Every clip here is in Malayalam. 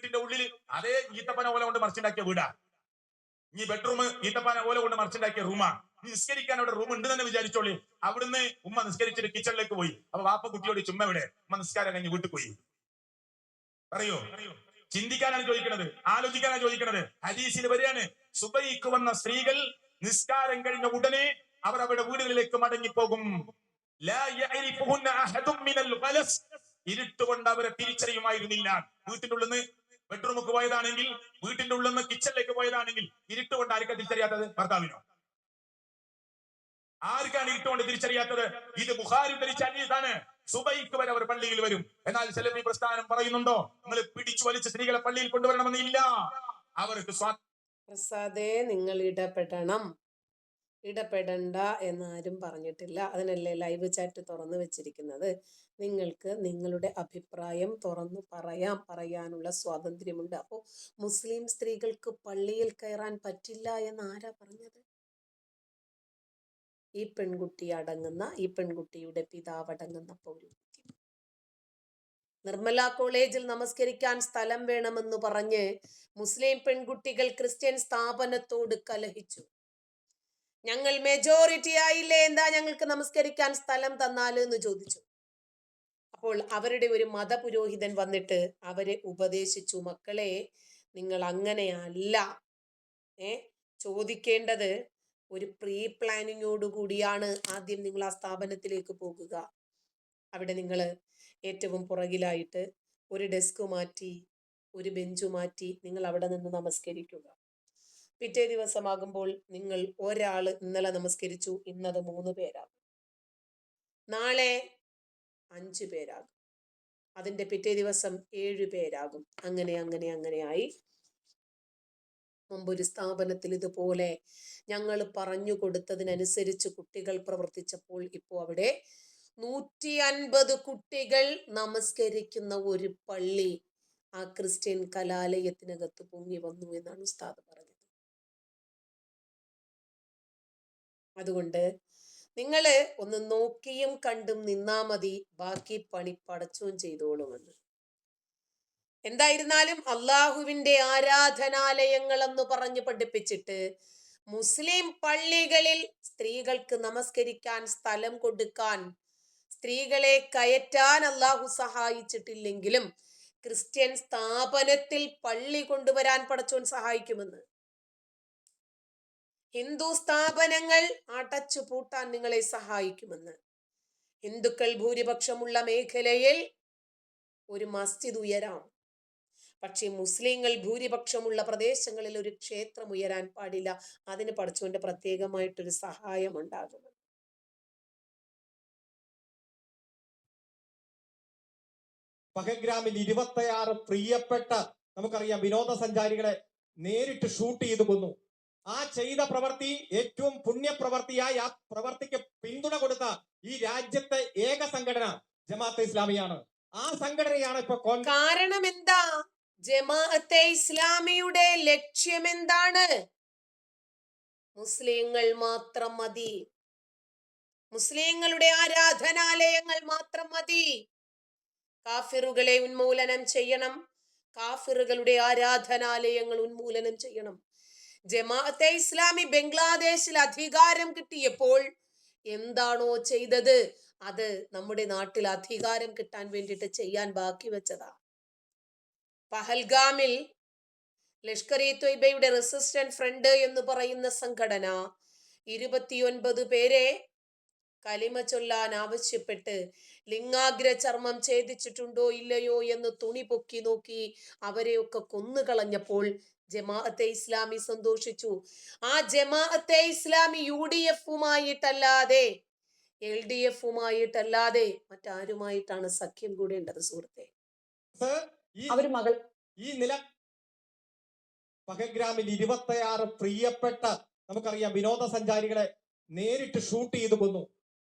വീട്ടിന്റെ ഉള്ളിൽ അതേ ഈത്തപ്പന ഓല കൊണ്ട് മറിച്ചുണ്ടാക്കിയ വീടാ. നീ ബെഡ്റൂം ഈത്തപ്പന ഓല കൊണ്ട് മറിച്ചുണ്ടാക്കിയ റൂമാ നിസ്കരിക്കാൻ അവിടെ റൂം ഉണ്ട് തന്നെ വിചാരിച്ചോളി. അവിടുന്ന് ഉമ്മ നിസ്കരിച്ചിട്ട് കിച്ചണിലേക്ക് പോയി. അപ്പൊ വാപ്പ കുട്ടിയോട് ചുമ്മ ഇവിടെ. ഉമ്മ നിസ്കാരം കഴിഞ്ഞ് വീട്ടിൽ പോയി. പറയോ. ചിന്തിക്കാനാണ് ചോദിക്കുന്നത് ആലോചിക്കാനാണ് ചോദിക്കുന്നത് ഹദീസിൽ വരെയാണ് സുബൈക്ക് വന്ന സ്ത്രീകൾ നിസ്കാരം കഴിഞ്ഞ ഉടനെ അവർ അവരുടെ വീടുകളിലേക്ക് മടങ്ങിപ്പോകും. ഇരുട്ടുകൊണ്ട് അവരെ തിരിച്ചറിയുമായിരുന്നില്ല. വീട്ടിനുള്ളിൽ നിന്ന് ബെഡ്റൂമിലേക്ക് പോയതാണെങ്കിൽ വീട്ടിന്റെ ഉള്ളിൽ നിന്ന് കിച്ചണിലേക്ക് പോയതാണെങ്കിൽ ഇരുട്ടുകൊണ്ട് ആർക്കാ തിരിച്ചറിയാത്തത്? ഭർത്താവിനോ? ആർക്കാണ് ഇരുട്ടുകൊണ്ട് തിരിച്ചറിയാത്തത്? ഇത് ബുഹാരി ധരിച്ച അനീതാണ് സുബൈക്ക് വരെ അവർ പള്ളിയിൽ വരും. എന്നാൽ സെലഫി പ്രസ്ഥാനം പറയുന്നുണ്ടോ? നിങ്ങൾ പിടിച്ചു വലിച്ച് സ്ത്രീകളെ പള്ളിയിൽ കൊണ്ടുവരണമെന്നില്ല. അവർക്ക് സ്വാ പ്രസാദേ നിങ്ങൾ ഇടപെടണം. ഇടപെടണ്ട എന്നാരും പറഞ്ഞിട്ടില്ല. അതിനല്ലേ ലൈവ് ചാറ്റ് തുറന്നു വെച്ചിരിക്കുന്നത്. നിങ്ങൾക്ക് നിങ്ങളുടെ അഭിപ്രായം തുറന്നു പറയാം. പറയാനുള്ള സ്വാതന്ത്ര്യമുണ്ട്. അപ്പോൾ മുസ്ലിം സ്ത്രീകൾക്ക് പള്ളിയിൽ കയറാൻ പറ്റില്ല എന്ന് ആരാ പറഞ്ഞത്? ഈ പെൺകുട്ടി അടങ്ങുന്ന ഈ പെൺകുട്ടിയുടെ പിതാവ് അടങ്ങുന്ന പൗരോഹിത്യം നിർമ്മല കോളേജിൽ നമസ്കരിക്കാൻ സ്ഥലം വേണമെന്ന് പറഞ്ഞ് മുസ്ലിം പെൺകുട്ടികൾ ക്രിസ്ത്യൻ സ്ഥാപനത്തോട് കലഹിച്ചു. ഞങ്ങൾ മെജോറിറ്റി ആയില്ലേ? എന്താ ഞങ്ങൾക്ക് നമസ്കരിക്കാൻ സ്ഥലം തന്നാൽ എന്ന് ചോദിച്ചു. അപ്പോൾ അവരുടെ ഒരു മതപുരോഹിതൻ വന്നിട്ട് അവരെ ഉപദേശിച്ചു. മക്കളെ നിങ്ങൾ അങ്ങനെയല്ല. ഏ ചോദിക്കേണ്ടത് ഒരു പ്രീ പ്ലാനിങ്ങോട് കൂടിയാണ് ആദ്യം നിങ്ങൾ ആ സ്ഥാപനത്തിലേക്ക് പോകുക. അവിടെ നിങ്ങൾ ഏറ്റവും പുറകിലായിട്ട് ഒരു ഡെസ്ക് മാറ്റി ഒരു ബെഞ്ചു മാറ്റി നിങ്ങൾ അവിടെ നിന്ന് നമസ്കരിക്കുക. പിറ്റേ ദിവസമാകുമ്പോൾ നിങ്ങൾ ഒരാൾ ഇന്നലെ നമസ്കരിച്ചു ഇന്നത് മൂന്ന് പേരാകും. നാളെ അഞ്ചു പേരാകും. അതിന്റെ പിറ്റേ ദിവസം ഏഴു പേരാകും. അങ്ങനെ അങ്ങനെ അങ്ങനെയായി. മുമ്പൊരു സ്ഥാപനത്തിൽ ഇതുപോലെ ഞങ്ങൾ പറഞ്ഞു കൊടുത്തതിനനുസരിച്ച് കുട്ടികൾ പ്രവർത്തിച്ചപ്പോൾ ഇപ്പോൾ അവിടെ നൂറ്റി അൻപത് കുട്ടികൾ നമസ്കരിക്കുന്ന ഒരു പള്ളി ആ ക്രിസ്ത്യൻ കലാലയത്തിനകത്ത് പൊങ്ങി വന്നു എന്നാണ് ഉസ്താദ് പറഞ്ഞത്. അതുകൊണ്ട് നിങ്ങൾ ഒന്ന് നോക്കിയും കണ്ടും നിന്നാ മതി. ബാക്കി പണി പടച്ചോൻ ചെയ്തോളുമെന്ന്. എന്തായിരുന്നാലും അള്ളാഹുവിന്റെ ആരാധനാലയങ്ങൾ എന്ന് പറഞ്ഞു പഠിപ്പിച്ചിട്ട് മുസ്ലിം പള്ളികളിൽ സ്ത്രീകൾക്ക് നമസ്കരിക്കാൻ സ്ഥലം കൊടുക്കാൻ സ്ത്രീകളെ കയറ്റാൻ അള്ളാഹു സഹായിച്ചിട്ടില്ലെങ്കിലും ക്രിസ്ത്യൻ സ്ഥാപനത്തിൽ പള്ളി കൊണ്ടുവരാൻ പടച്ചോൻ സഹായിക്കുമെന്ന്. ഹിന്ദു സ്ഥാപനങ്ങൾ അടച്ചു പൂട്ടാൻ നിങ്ങളെ സഹായിക്കുമെന്ന്. ഹിന്ദുക്കൾ ഭൂരിപക്ഷമുള്ള മേഖലയിൽ ഒരു മസ്ജിദ് ഉയരാം. പക്ഷേ മുസ്ലിങ്ങൾ ഭൂരിപക്ഷമുള്ള പ്രദേശങ്ങളിൽ ഒരു ക്ഷേത്രം ഉയരാൻ പാടില്ല. അതിന് പഠിച്ചുകൊണ്ട് പ്രത്യേകമായിട്ടൊരു സഹായം ഉണ്ടാകും പഹഗ്രാമിൽ ഇരുപത്തിയാറ് പ്രിയപ്പെട്ട നമുക്കറിയാം വിനോദസഞ്ചാരികളെ നേരിട്ട് ഷൂട്ട് ചെയ്തു കൊന്നു. ആ ചെയ്ത പ്രവൃത്തി ഏറ്റവും പുണ്യപ്രവർത്തിയായി ആ പ്രവർത്തിക്ക് പിന്തുണ കൊടുത്ത ഈ രാജ്യത്തെ ഏക സംഘടന ജമാഅത്തെ ഇസ്ലാമിയാണ്. ആ സംഘടനയാണ് ഇപ്പൊ കാരണം എന്താ ജമാഅത്തെ ഇസ്ലാമിയുടെ ലക്ഷ്യം എന്താണ് മുസ്ലിങ്ങൾ മാത്രം മതി. മുസ്ലിങ്ങളുടെ ആരാധനാലയങ്ങൾ മാത്രം മതി. കാഫിറുകളെ ഉന്മൂലനം ചെയ്യണം. കാഫിറുകളുടെ ആരാധനാലയങ്ങൾ ഉന്മൂലനം ചെയ്യണം. ജമാഅത്തെ ഇസ്ലാമി ബംഗ്ലാദേശിൽ അധികാരം കിട്ടിയപ്പോൾ എന്താണോ ചെയ്തത്? അത് നമ്മുടെ നാട്ടിൽ അധികാരം കിട്ടാൻ വേണ്ടിയിട്ട് ചെയ്യാൻ ബാക്കി വെച്ചതാ. പഹൽഗാമിൽ ലഷ്കർ ഇ തൊയ്ബയുടെ റെസിസ്റ്റന്റ് ഫ്രണ്ട് എന്ന് പറയുന്ന സംഘടന ഇരുപത്തിയൊൻപത് പേരെ കലിമ ചൊല്ലാൻ ആവശ്യപ്പെട്ട് ലിംഗാഗ്ര ചർമ്മം ഛേദിച്ചിട്ടുണ്ടോ ഇല്ലയോ എന്ന് തുണി പൊക്കി നോക്കി അവരെയൊക്കെ കൊന്നുകളഞ്ഞപ്പോൾ ജമാഅത്തെ ഇസ്ലാമി സന്തോഷിച്ചു. ആ ജമാഅത്തെ ഇസ്ലാമി യു ഡി എഫുമായിട്ടല്ലാതെ എൽ ഡി എഫുമായിട്ടല്ലാതെ മറ്റാരുമായിട്ടാണ് സഖ്യം കൂടേണ്ടത് സുഹൃത്തെ? ഈ അവർ മകൾ ഈ നില പകഗ്രാമിൽ ഇരുപത്തിയാറ് പ്രിയപ്പെട്ട നമുക്കറിയാം വിനോദസഞ്ചാരികളെ നേരിട്ട് ഷൂട്ട് ചെയ്തു കൊന്നു.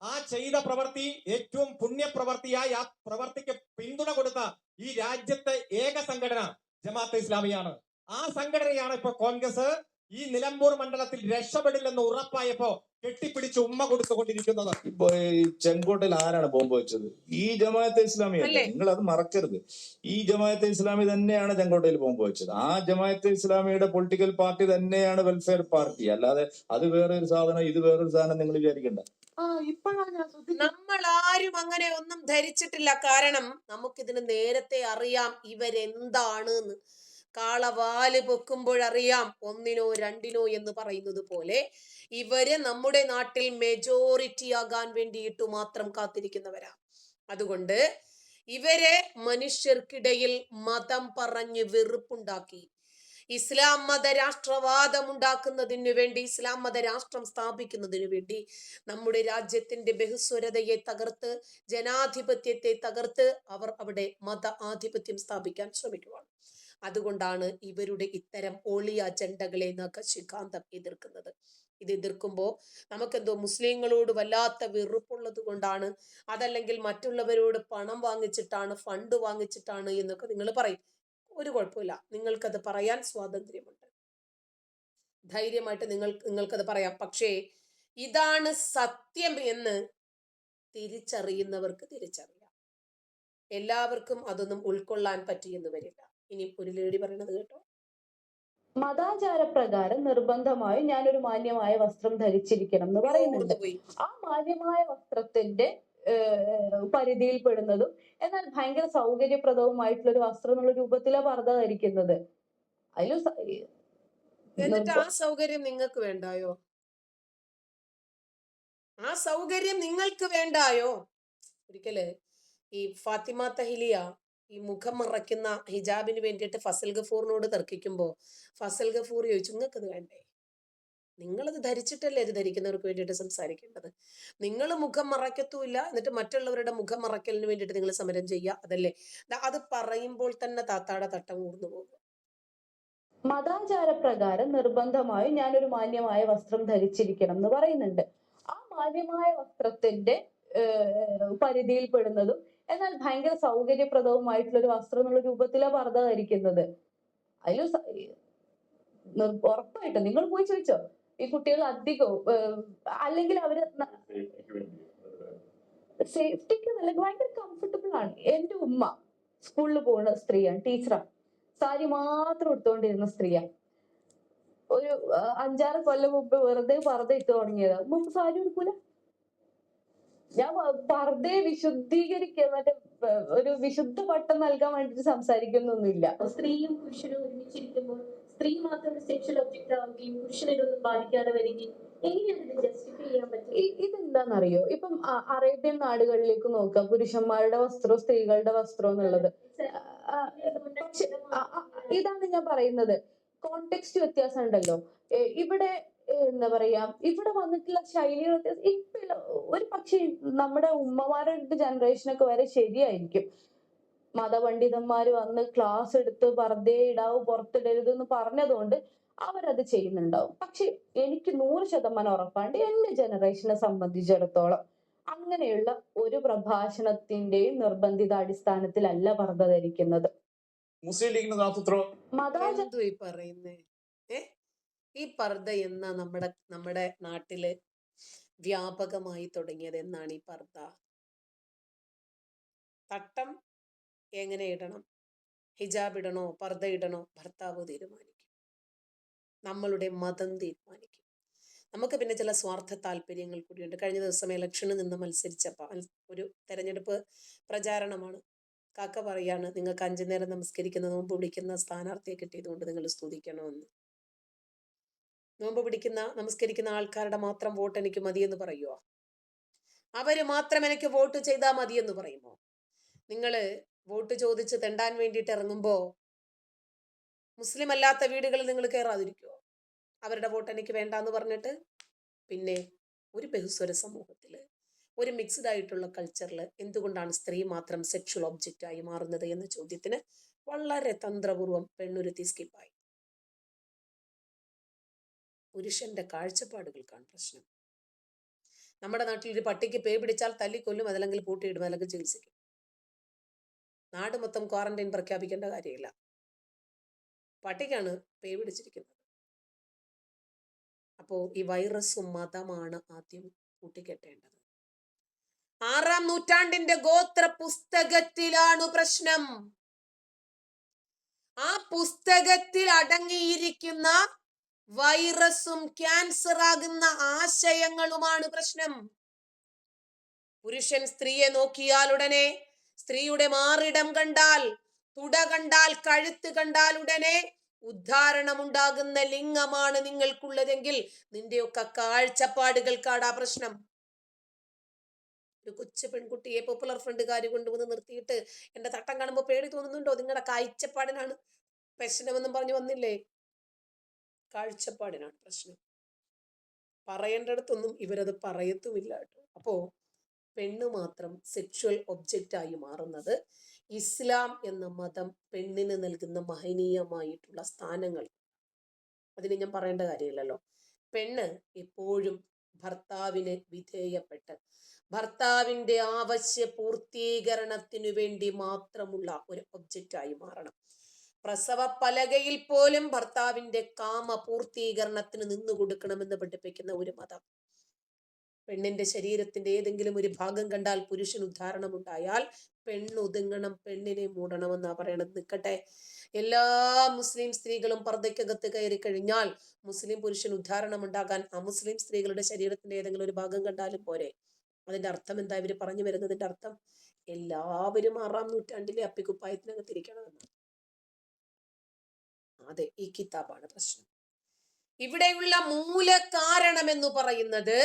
ആ ചെയ്ത പ്രവൃത്തി ഏറ്റവും പുണ്യപ്രവർത്തിയായി ആ പ്രവർത്തിക്ക് പിന്തുണ കൊടുത്ത ഈ രാജ്യത്തെ ഏക സംഘടന ജമാഅത്തെ ഇസ്ലാമിയാണ്. ആ സംഘടനയാണ് ഇപ്പൊ കോൺഗ്രസ്. ഈ നിലമ്പൂർ മണ്ഡലത്തിൽ രക്ഷപ്പെടില്ലെന്ന് ഉറപ്പായപ്പോ കെട്ടിപ്പിടിച്ച് ഉമ്മ കൊടുത്തുകൊണ്ടിരിക്കുന്നത്. ഇപ്പൊ ഈ ചെങ്കോട്ടയിൽ ആരാണ് ബോംബ് വെച്ചത്? ഈ ജമാഅത്തെ ഇസ്ലാമി? നിങ്ങൾ അത് മറക്കരുത്. ഈ ജമാഅത്തെ ഇസ്ലാമി തന്നെയാണ് ചെങ്കോട്ടയിൽ ബോംബ് വെച്ചത്. ആ ജമാഅത്തെ ഇസ്ലാമിയുടെ പൊളിറ്റിക്കൽ പാർട്ടി തന്നെയാണ് വെൽഫെയർ പാർട്ടി. അല്ലാതെ അത് വേറൊരു സാധനം ഇത് വേറൊരു സാധനം നിങ്ങൾ വിചാരിക്കണ്ട. നമ്മൾ ആരും അങ്ങനെ ഒന്നും ധരിച്ചിട്ടില്ല. കാരണം നമുക്കിതിന് നേരത്തെ അറിയാം ഇവരെന്താണ് എന്ന് കാളവാൽ പൊക്കുമ്പോഴറിയാം ഒന്നിനോ രണ്ടിനോ എന്ന് പറയുന്നത് പോലെ ഇവർ നമ്മുടെ നാട്ടിൽ മെജോറിറ്റി ആകാൻ വേണ്ടിയിട്ട് മാത്രം കാത്തിരിക്കുന്നവരാ. അതുകൊണ്ട് ഇവരെ മനുഷ്യർക്കിടയിൽ മതം പറഞ്ഞ് വെറുപ്പുണ്ടാക്കി. ഇസ്ലാം മത രാഷ്ട്രവാദം ഉണ്ടാക്കുന്നതിനു വേണ്ടി ഇസ്ലാം മത രാഷ്ട്രം സ്ഥാപിക്കുന്നതിനു വേണ്ടി നമ്മുടെ രാജ്യത്തിന്റെ ബഹുസ്വരതയെ തകർത്ത് ജനാധിപത്യത്തെ തകർത്ത് അവർ അവിടെ മത ആധിപത്യം സ്ഥാപിക്കാൻ ശ്രമിക്കുകയാണ് അതുകൊണ്ടാണ് ഇവരുടെ ഇത്തരം ഒളി അജണ്ടകളെ നഖശിഖാന്തം എതിർക്കുന്നത്. ഇത് എതിർക്കുമ്പോൾ നമുക്കെന്തോ മുസ്ലിങ്ങളോട് വല്ലാത്ത വെറുപ്പുള്ളത് കൊണ്ടാണ് അതല്ലെങ്കിൽ മറ്റുള്ളവരോട് പണം വാങ്ങിച്ചിട്ടാണ് ഫണ്ട് വാങ്ങിച്ചിട്ടാണ് എന്നൊക്കെ നിങ്ങൾ പറയും. ഒരു കുഴപ്പമില്ല. നിങ്ങൾക്കത് പറയാൻ സ്വാതന്ത്ര്യമുണ്ട്. ധൈര്യമായിട്ട് നിങ്ങൾ നിങ്ങൾക്കത് പറയാം. പക്ഷേ ഇതാണ് സത്യം എന്ന് തിരിച്ചറിയുന്നവർക്ക് തിരിച്ചറിയാം. എല്ലാവർക്കും അതൊന്നും ഉൾക്കൊള്ളാൻ പറ്റിയെന്ന് വരില്ല. ഇനി ഒരു ലേഡി പറയണത് കേട്ടോ. മതാചാരപ്രകാരം നിർബന്ധമായും ഞാനൊരു മാന്യമായ വസ്ത്രം ധരിച്ചിരിക്കണം എന്ന് പറയുന്നുണ്ട്. ആ മാന്യമായ വസ്ത്രത്തിന്റെ പരിധിയിൽ പെടുന്നതും എന്നാൽ ഭയങ്കര സൗകര്യപ്രദവുമായിട്ടുള്ള ഒരു വസ്ത്രം എന്നുള്ള രൂപത്തിലാണ് പർദ്ദ ധരിക്കുന്നത്. എന്നിട്ട് ആ സൗകര്യം നിങ്ങൾക്ക് വേണ്ടായോ? ആ സൗകര്യം നിങ്ങൾക്ക് വേണ്ടായോ? ഒരിക്കൽ ഈ ഫാത്തിമ തഹിലിയ ഈ മുഖം മറയ്ക്കുന്ന ഹിജാബിന് വേണ്ടിയിട്ട് ഫസൽ ഗഫൂറിനോട് തർക്കിക്കുമ്പോൾ ഫസൽ ഗഫൂർ ചോദിച്ചു നിങ്ങൾക്കത് വേണ്ടേ? നിങ്ങളത് ധരിച്ചിട്ടല്ലേ അത് ധരിക്കുന്നവർക്ക് വേണ്ടിയിട്ട് സംസാരിക്കേണ്ടത്? നിങ്ങൾ മുഖം മറയ്ക്കത്തുമില്ല എന്നിട്ട് മറ്റുള്ളവരുടെ മുഖം മറയ്ക്കലിന് വേണ്ടിയിട്ട് നിങ്ങൾ സമരം ചെയ്യുക അതല്ലേ? അത് പറയുമ്പോൾ തന്നെ താത്താടെ തട്ടം ഊർന്നു പോകും. മതാചാരപ്രകാരം നിർബന്ധമായും ഞാനൊരു മാന്യമായ വസ്ത്രം ധരിച്ചിരിക്കണം എന്ന് പറയുന്നുണ്ട്. ആ മാന്യമായ വസ്ത്രത്തിന്റെ പരിധിയിൽ പെടുന്നതും എന്നാൽ ഭയങ്കര സൗകര്യപ്രദവുമായിട്ടുള്ള ഒരു വസ്ത്രം എന്നുള്ള രൂപത്തിലാണ് പർദ്ദ ധരിക്കുന്നത്. അതിലും ഉറപ്പായിട്ടും നിങ്ങൾ പോയി ചോദിച്ചോ? ഈ കുട്ടികൾ അധികവും അല്ലെങ്കിൽ അവർ സേഫ്റ്റിക്ക് നല്ല ഭയങ്കര കംഫർട്ടബിൾ ആണ് എന്റെ ഉമ്മ സ്കൂളിൽ പോകുന്ന സ്ത്രീയാണ് ടീച്ചറാണ് സാരി മാത്രം എടുത്തുകൊണ്ടിരുന്ന സ്ത്രീയാണ് ഒരു അഞ്ചാറ് കൊല്ലം മുമ്പ് വെറുതെ പർദ്ദ ഇട്ട് മുമ്പ് സാരി എടുക്കൂല ഞാൻ പർദ്ദയെ വിശുദ്ധീകരിക്കുക മറ്റേ ഒരു വിശുദ്ധ പട്ടം നൽകാൻ വേണ്ടിട്ട് സംസാരിക്കുന്നൊന്നുമില്ല. സ്ത്രീയും പുരുഷനും ഒരുമിച്ചിരിക്കുമ്പോൾ സ്ത്രീ മാത്രം സെക്ഷൽ ഒബ്ജക്റ്റ് ആവുകയും പുരുഷനൊന്നും ബാധിക്കാതെ വരികയും ഇതെന്താണെന്നറിയോ ഇപ്പം അറേബ്യൻ നാടുകളിലേക്ക് നോക്കുക. പുരുഷന്മാരുടെ വസ്ത്രവും സ്ത്രീകളുടെ വസ്ത്രവും എന്നുള്ളത്. ഇതാണ് ഞാൻ പറയുന്നത്. കോണ്ടെക്സ്റ്റ് വ്യത്യാസം ഉണ്ടല്ലോ ഇവിടെ എന്താ പറയാ ഇവിടെ വന്നിട്ടുള്ള ശൈലി വ്യത്യാസം. ഇപ്പൊ. ഒരു പക്ഷേ നമ്മുടെ ഉമ്മമാരുടെ ജനറേഷനൊക്കെ വരെ ശരിയായിരിക്കും. മതപണ്ഡിതന്മാര് വന്ന് ക്ലാസ് എടുത്ത് വെറുതെ ഇടാവൂ പുറത്തിടരുത് എന്ന് പറഞ്ഞതുകൊണ്ട് അവരത് ചെയ്യുന്നുണ്ടാവും. പക്ഷെ എനിക്ക് നൂറ് ശതമാനം ഉറപ്പാണ്ട് എന്റെ ജനറേഷനെ സംബന്ധിച്ചിടത്തോളം അങ്ങനെയുള്ള ഒരു പ്രഭാഷണത്തിന്റെയും നിർബന്ധിത അടിസ്ഥാനത്തിലല്ല പർദ്ധ ധരിക്കുന്നത്. മുസ്ലിം ലീഗിന് മതാചാര ഈ പർദ്ദ എന്ന നമ്മുടെ നമ്മുടെ നാട്ടിൽ വ്യാപകമായി തുടങ്ങിയത് എന്നാണ് ഈ പർദ്ദ? തട്ടം എങ്ങനെ ഇടണം? ഹിജാബ് ഇടണോ? പർദ്ദ ഇടണോ? ഭർത്താവ് തീരുമാനിക്കും. നമ്മളുടെ മതം തീരുമാനിക്കും. നമുക്ക് പിന്നെ ചില സ്വാർത്ഥ താല്പര്യങ്ങൾ കൂടിയുണ്ട്. കഴിഞ്ഞ ദിവസം ഇലക്ഷന് നിന്ന് മത്സരിച്ചപ്പോൾ ഒരു തെരഞ്ഞെടുപ്പ് പ്രചാരണമാണ്. കാക്ക പറയാണ് നിങ്ങൾക്ക് അഞ്ചു നേരം നമസ്കരിക്കുന്ന പിടിക്കുന്ന സ്ഥാനാർത്ഥിയെ കിട്ടിയതുകൊണ്ട് നിങ്ങൾ സ്തുതിക്കണമെന്ന്. നോമ്പ് പിടിക്കുന്ന നമസ്കരിക്കുന്ന ആൾക്കാരുടെ മാത്രം വോട്ട് എനിക്ക് മതിയെന്ന് പറയുമോ അവർ മാത്രം എനിക്ക് വോട്ട് ചെയ്താൽ മതിയെന്ന് പറയുമോ? നിങ്ങൾ വോട്ട് ചോദിച്ച് തെണ്ടാൻ വേണ്ടിയിട്ട് ഇറങ്ങുമ്പോ മുസ്ലിം അല്ലാത്ത വീടുകളിൽ നിങ്ങൾ കയറാതിരിക്കുമോ അവരുടെ വോട്ട് എനിക്ക് വേണ്ട എന്ന് പറഞ്ഞിട്ട്? പിന്നെ ഒരു ബഹുസ്വര സമൂഹത്തിൽ ഒരു മിക്സ്ഡ് ആയിട്ടുള്ള കൾച്ചറിൽ എന്തുകൊണ്ടാണ് സ്ത്രീ മാത്രം സെക്ഷൽ ഒബ്ജക്റ്റ് ആയി മാറുന്നത് എന്ന ചോദ്യത്തിന് വളരെ തന്ത്രപൂർവം പെണ്ണുരുത്തി സ്കിപ്പായി പുരുഷന്റെ കാഴ്ചപ്പാടുകൾക്കാണ് പ്രശ്നം. നമ്മുടെ നാട്ടിൽ ഒരു പട്ടിക്ക് പേ പിടിച്ചാൽ തല്ലിക്കൊല്ലും അതല്ലെങ്കിൽ പൂട്ടിയിടും അല്ലെങ്കിൽ ചികിത്സിക്കും. നാട് മൊത്തം ക്വാറന്റൈൻ പ്രഖ്യാപിക്കേണ്ട കാര്യമില്ല. പട്ടിക്കാണ് പേ പിടിച്ചിരിക്കുന്നത്. അപ്പോൾ ഈ വൈറസും മതമാണ് ആദ്യം കൂട്ടിക്കെട്ടേണ്ടത്. ആറാം നൂറ്റാണ്ടിന്റെ ഗോത്ര പുസ്തകത്തിലാണ് പ്രശ്നം. ആ പുസ്തകത്തിൽ അടങ്ങിയിരിക്കുന്ന വൈറസും ക്യാൻസർ ആകുന്ന ആശയങ്ങളുമാണ് പ്രശ്നം. പുരുഷൻ സ്ത്രീയെ നോക്കിയാൽ ഉടനെ സ്ത്രീയുടെ മാറിടം കണ്ടാൽ തുട കണ്ടാൽ കഴുത്ത് കണ്ടാൽ ഉടനെ ഉദ്ധാരണമുണ്ടാകുന്ന ലിംഗമാണ് നിങ്ങൾക്കുള്ളതെങ്കിൽ നിന്റെയൊക്കെ കാഴ്ചപ്പാടുകൾ കാടാ പ്രശ്നം. ഒരു കൊച്ചു പെൺകുട്ടിയെ പോപ്പുലർ ഫ്രണ്ടുകാർ കൊണ്ടുവന്ന് നിർത്തിയിട്ട് എന്റെ തട്ടം കാണുമ്പോൾ പേടി തോന്നുന്നുണ്ടോ? നിങ്ങളുടെ കാഴ്ചപ്പാടിനാണ് പ്രശ്നമെന്നും പറഞ്ഞു വന്നില്ലേ? കാഴ്ചപ്പാടിനാണ് പ്രശ്നം. പറയേണ്ടടത്തൊന്നും ഇവരത് പറയത്തുമില്ല കേട്ടോ. അപ്പോ പെണ്ണ് മാത്രം സെക്ഷുവൽ ഒബ്ജക്റ്റ് ആയി മാറുന്നത് ഇസ്ലാം എന്ന മതം പെണ്ണിന് നൽകുന്ന മഹനീയമായിട്ടുള്ള സ്ഥാനങ്ങൾ. അതിന് ഞാൻ പറയേണ്ട കാര്യമില്ലല്ലോ. പെണ്ണ് എപ്പോഴും ഭർത്താവിന് വിധേയപ്പെട്ട് ഭർത്താവിന്റെ ആവശ്യ പൂർത്തീകരണത്തിനു വേണ്ടി മാത്രമുള്ള ഒരു ഒബ്ജക്റ്റ് ആയി മാറണം. പ്രസവ പലകയിൽ പോലും ഭർത്താവിന്റെ കാമ പൂർത്തീകരണത്തിന് നിന്നു കൊടുക്കണമെന്ന് പഠിപ്പിക്കുന്ന ഒരു മതം. പെണ്ണിന്റെ ശരീരത്തിന്റെ ഏതെങ്കിലും ഒരു ഭാഗം കണ്ടാൽ പുരുഷൻ ഉദ്ധാരണമുണ്ടായാൽ പെണ്ണൊതുങ്ങണം പെണ്ണിനെ മൂടണമെന്നാ പറയണത്. നിൽക്കട്ടെ എല്ലാ മുസ്ലിം സ്ത്രീകളും പർദ്ദയ്ക്കകത്ത് കയറി കഴിഞ്ഞാൽ മുസ്ലിം പുരുഷൻ ഉദ്ധാരണം ഉണ്ടാകാൻ അമുസ്ലിം സ്ത്രീകളുടെ ശരീരത്തിന്റെ ഏതെങ്കിലും ഒരു ഭാഗം കണ്ടാലും പോരെ. അതിന്റെ അർത്ഥം എന്താ? ഇവർ പറഞ്ഞു വരുന്നതിന്റെ അർത്ഥം എല്ലാവരും ആറാം നൂറ്റാണ്ടിലെ അപ്പിക്കുപ്പായത്തിനകത്തിരിക്കണമെന്ന് അതെ ഈ കിതാബാണ് പ്രശ്നം. ഇവിടെയുള്ള മൂല കാരണമെന്ന് പറയുന്നത്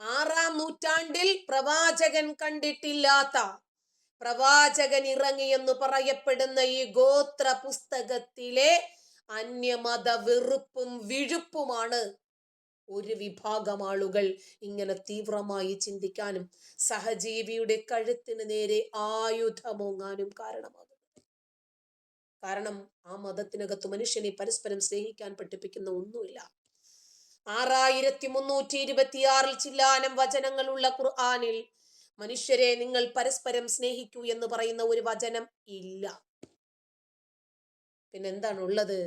ആറാം നൂറ്റാണ്ടിൽ പ്രവാചകൻ കണ്ടിട്ടില്ലാത്ത പ്രവാചകൻ ഇറങ്ങി എന്ന് പറയപ്പെടുന്ന ഈ ഗോത്ര പുസ്തകത്തിലെ അന്യമത വെറുപ്പും വിഴുപ്പുമാണ് ഒരു വിഭാഗം ആളുകൾ ഇങ്ങനെ തീവ്രമായി ചിന്തിക്കാനും സഹജീവിയുടെ കഴുത്തിന് നേരെ ആയുധമോങ്ങാനും കാരണമാകുന്നത്. കാരണം ആ മതത്തിനകത്ത് മനുഷ്യനെ പരസ്പരം സ്നേഹിക്കാൻ പഠിപ്പിക്കുന്ന ഒന്നുമില്ല. ആറായിരത്തി മുന്നൂറ്റി ഇരുപത്തിയാറിൽ ചില്ലാനം വചനങ്ങളുള്ള ഖുർആാനിൽ മനുഷ്യരെ നിങ്ങൾ പരസ്പരം സ്നേഹിക്കൂ എന്ന് പറയുന്ന ഒരു വചനം ഇല്ല. പിന്നെന്താണ് ഉള്ളത്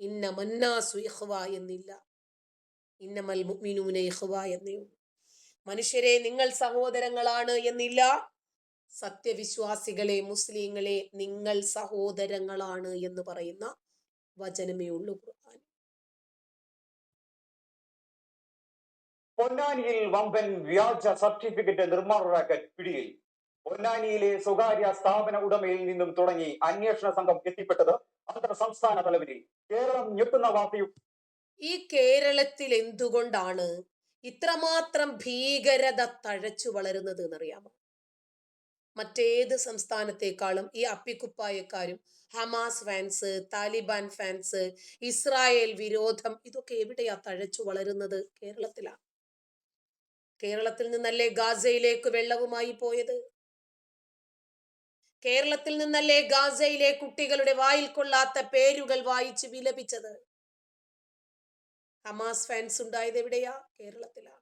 ഇന്ന മന്നാസു ഇഹ്വ എന്നില്ല. ഇന്നമൽ മുഅ്മിനൂന ഇഹ്വ എന്നേ മനുഷ്യരെ നിങ്ങൾ സഹോദരങ്ങളാണ് എന്നില്ല. സത്യവിശ്വാസികളെ മുസ്ലിങ്ങളെ നിങ്ങൾ സഹോദരങ്ങളാണ് എന്ന് പറയുന്ന വചനമേ ഉള്ളൂ ഖുർആൻ. പൊന്നാനിയിൽ വമ്പൻ വ്യാജ സർട്ടിഫിക്കറ്റ് നിർമ്മാണ റാക്കറ്റ് പിടിയിൽ. പൊന്നാനിയിലെ സ്വകാര്യ സ്ഥാപന ഉടമയിൽ നിന്നും തുടങ്ങി അന്വേഷണ സംഘം എത്തിപ്പെട്ടത് അന്തർ സംസ്ഥാന തലവരിൽ കേരളം ഞെട്ടുന്ന വാർത്തയും ഈ കേരളത്തിൽ എന്തുകൊണ്ടാണ് ഇത്രമാത്രം ഭീകരത തഴച്ചു വളരുന്നത് എന്നറിയാമോ? മറ്റേത് സംസ്ഥാനത്തെക്കാളും ഈ അപ്പിക്കുപ്പായക്കാരും Hamas fans Taliban fans Israel വിരോധം ഇതൊക്കെ എവിടെയാ തഴച്ചു വളരുന്നത് കേരളത്തിലാണ് കേരളത്തിൽ നിന്നല്ലേ ഗാസയിലേക്ക് വെള്ളവുമായി പോയത്? കേരളത്തിൽ നിന്നല്ലേ ഗാസയിലെ കുട്ടികളുടെ വായിൽ കൊള്ളാത്ത പേരുകൾ വായിച്ച് വിലപിച്ചത്? ഹമാസ് ഫാൻസ് ഉണ്ടായത് എവിടെയാ? കേരളത്തിലാ.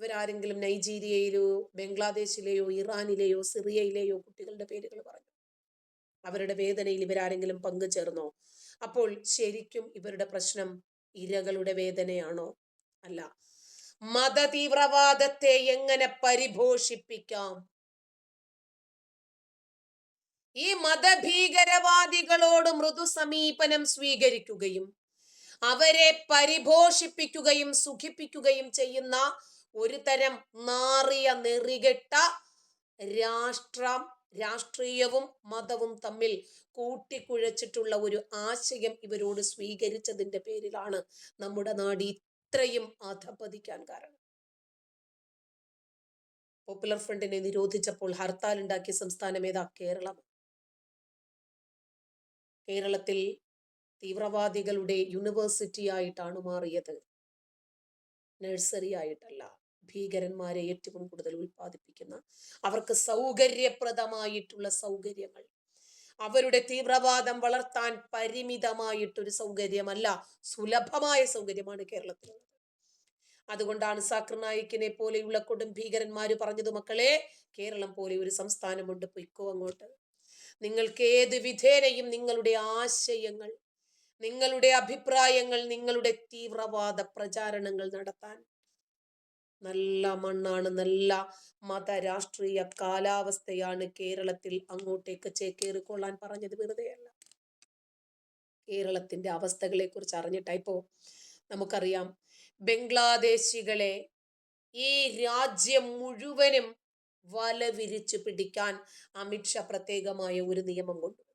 ഇവരാരെങ്കിലും നൈജീരിയയിലോ ബംഗ്ലാദേശിലെയോ ഇറാനിലെയോ സിറിയയിലെയോ കുട്ടികളുടെ പേരുകൾ പറഞ്ഞു. അവരുടെ വേദനയിൽ ഇവരാരെങ്കിലും പങ്കുചേർന്നോ? അപ്പോൾ ശരിക്കും ഇവരുടെ പ്രശ്നം ഇരകളുടെ വേദനയാണോ? അല്ല. മത തീവ്രവാദത്തെ എങ്ങനെ പരിപോഷിപ്പിക്കാം? ഈ മതഭീകരവാദികളോട് മൃദു സമീപനം സ്വീകരിക്കുകയും അവരെ പരിപോഷിപ്പിക്കുകയും സുഖിപ്പിക്കുകയും ചെയ്യുന്ന ഒരു തരം നാറിയ നെറികെട്ട രാഷ്ട്രം രാഷ്ട്രീയവും മതവും തമ്മിൽ കൂട്ടിക്കുഴച്ചിട്ടുള്ള ഒരു ആശയം ഇവരോട് സ്വീകരിച്ചതിന്റെ പേരിലാണ് നമ്മുടെ നാട് ഇത്രയും അധപ്പതിക്കാൻ കാരണം. പോപ്പുലർ ഫ്രണ്ടിനെ നിരോധിച്ചപ്പോൾ ഹർത്താൽ ഉണ്ടാക്കിയ സംസ്ഥാനം ഏതാ? കേരളം. കേരളത്തിൽ തീവ്രവാദികളുടെ യൂണിവേഴ്സിറ്റി ആയിട്ടാണ് മാറിയത്. നഴ്സറി ആയിട്ടല്ല ഭീകരന്മാരെ ഏറ്റവും കൂടുതൽ ഉൽപ്പാദിപ്പിക്കുന്ന അവർക്ക് സൗകര്യപ്രദമായിട്ടുള്ള സൗകര്യങ്ങൾ. അവരുടെ തീവ്രവാദം വളർത്താൻ പരിമിതമായിട്ടൊരു സൗകര്യമല്ല സുലഭമായ സൗകര്യമാണ് കേരളത്തിലുള്ളത്. അതുകൊണ്ടാണ് സാക്കർ നായിക്കിനെ പോലെയുള്ള കൊടും ഭീകരന്മാര് പറഞ്ഞത് മക്കളെ കേരളം പോലെ ഒരു സംസ്ഥാനമുണ്ട് പൊയ്ക്കോ അങ്ങോട്ട്. നിങ്ങൾക്ക് ഏത് വിധേനയും നിങ്ങളുടെ ആശയങ്ങൾ നിങ്ങളുടെ അഭിപ്രായങ്ങൾ നിങ്ങളുടെ തീവ്രവാദ പ്രചാരണങ്ങൾ നടത്താൻ നല്ല മണ്ണാണ് നല്ല മത രാഷ്ട്രീയ കാലാവസ്ഥയാണ് കേരളത്തിൽ അങ്ങോട്ടേക്ക് ചേക്കേറിക്കൊള്ളാൻ പറഞ്ഞത് വെറുതെയല്ല. കേരളത്തിന്റെ അവസ്ഥകളെ കുറിച്ച് അറിഞ്ഞിട്ടായിപ്പോ നമുക്കറിയാം ബംഗ്ലാദേശികളെ ഈ രാജ്യം മുഴുവനും വല വിരിച്ചു പിടിക്കാൻ അമിത്ഷാ പ്രത്യേകമായ ഒരു നിയമം കൊണ്ടുവന്നു.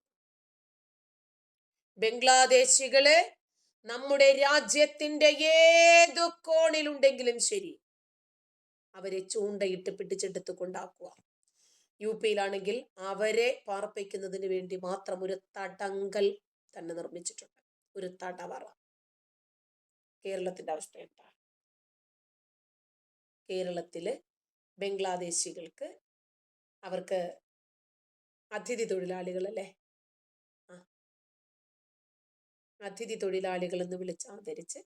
ബംഗ്ലാദേശികളെ നമ്മുടെ രാജ്യത്തിന്റെ ഏതു കോണിലുണ്ടെങ്കിലും ശരി അവരെ ചൂണ്ടയിട്ട് പിടിച്ചെടുത്ത് കൊണ്ടാക്കുക യു പിയിലാണെങ്കിൽ അവരെ പാർപ്പിക്കുന്നതിന് വേണ്ടി മാത്രം ഒരു തടങ്കൽ തന്നെ നിർമ്മിച്ചിട്ടുണ്ട്. ഒരു തടവറ. കേരളത്തിന്റെ അവസ്ഥ എന്താ കേരളത്തിൽ ബംഗ്ലാദേശികൾക്ക് അവർക്ക് അതിഥി തൊഴിലാളികൾ അല്ലേ? അതിഥി തൊഴിലാളികൾ എന്ന് വിളിച്ച് ആദരിച്ച്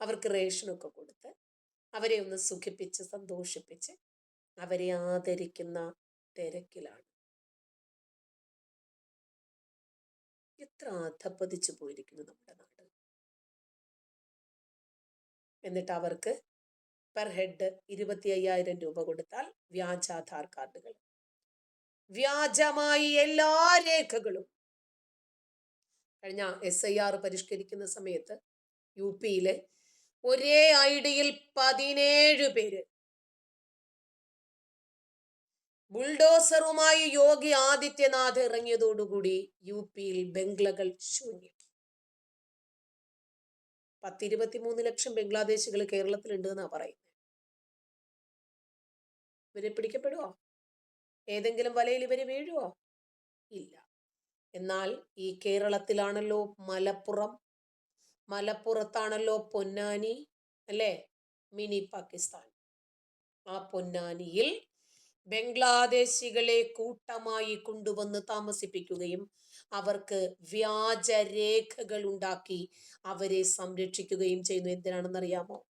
അവർക്ക് റേഷനൊക്കെ കൊടുത്ത് അവരെ ഒന്ന് സുഖിപ്പിച്ച് സന്തോഷിപ്പിച്ച് അവരെ ആദരിക്കുന്ന തിരക്കിലാണ്. എത്ര അധപ്പതിച്ചു പോയിരിക്കുന്നു നമ്മുടെ നാട്. എന്നിട്ട് അവർക്ക് പെർ ഹെഡ് ഇരുപത്തി അയ്യായിരം രൂപ കൊടുത്താൽ വ്യാജ ആധാർ കാർഡുകൾ വ്യാജമായി എല്ലാ രേഖകളും. കഴിഞ്ഞ എസ് ഐ ആർ പരിഷ്കരിക്കുന്ന സമയത്ത് യു പിയിലെ ഒരേ ഐ ഡിയിൽ പതിനേഴ് പേര്. ബുൾഡോസറുമായി യോഗി ആദിത്യനാഥ് ഇറങ്ങിയതോടുകൂടി യു പിയിൽ ബംഗ്ലകൾ ശൂന്യം. പത്തിരുപത്തിമൂന്ന് ലക്ഷം ബംഗ്ലാദേശികൾ കേരളത്തിലുണ്ട് എന്നാ പറയുന്നത് ഇവരെ പിടിക്കപ്പെടുവോ? ഏതെങ്കിലും വലയിൽ ഇവർ വീഴുവോ? ഇല്ല. എന്നാൽ ഈ കേരളത്തിലാണല്ലോ മലപ്പുറം മലപ്പുറത്താണല്ലോ പൊന്നാനി അല്ലേ? മിനി പാകിസ്ഥാൻ. ആ പൊന്നാനിയിൽ ബംഗ്ലാദേശികളെ കൂട്ടമായി കൊണ്ടുവന്ന് താമസിപ്പിക്കുകയും അവർക്ക് വ്യാജരേഖകൾ ഉണ്ടാക്കി അവരെ സംരക്ഷിക്കുകയും ചെയ്യുന്നു. എന്തിനാണെന്നറിയാമോ?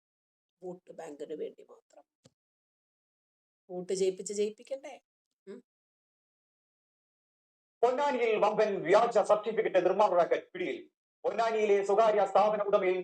വോട്ട് ബാങ്കിന് വേണ്ടി മാത്രം. വോട്ട് ജയിപ്പിച്ച് ജയിപ്പിക്കണ്ടേ? പൊന്നാനിയിൽ വമ്പൻ വ്യാജ സർട്ടിഫിക്കറ്റ് നിർമ്മാണ പിടിയിൽ പൊന്നാനിയിലെ സ്വകാര്യ സ്ഥാപന ഉടമയിൽ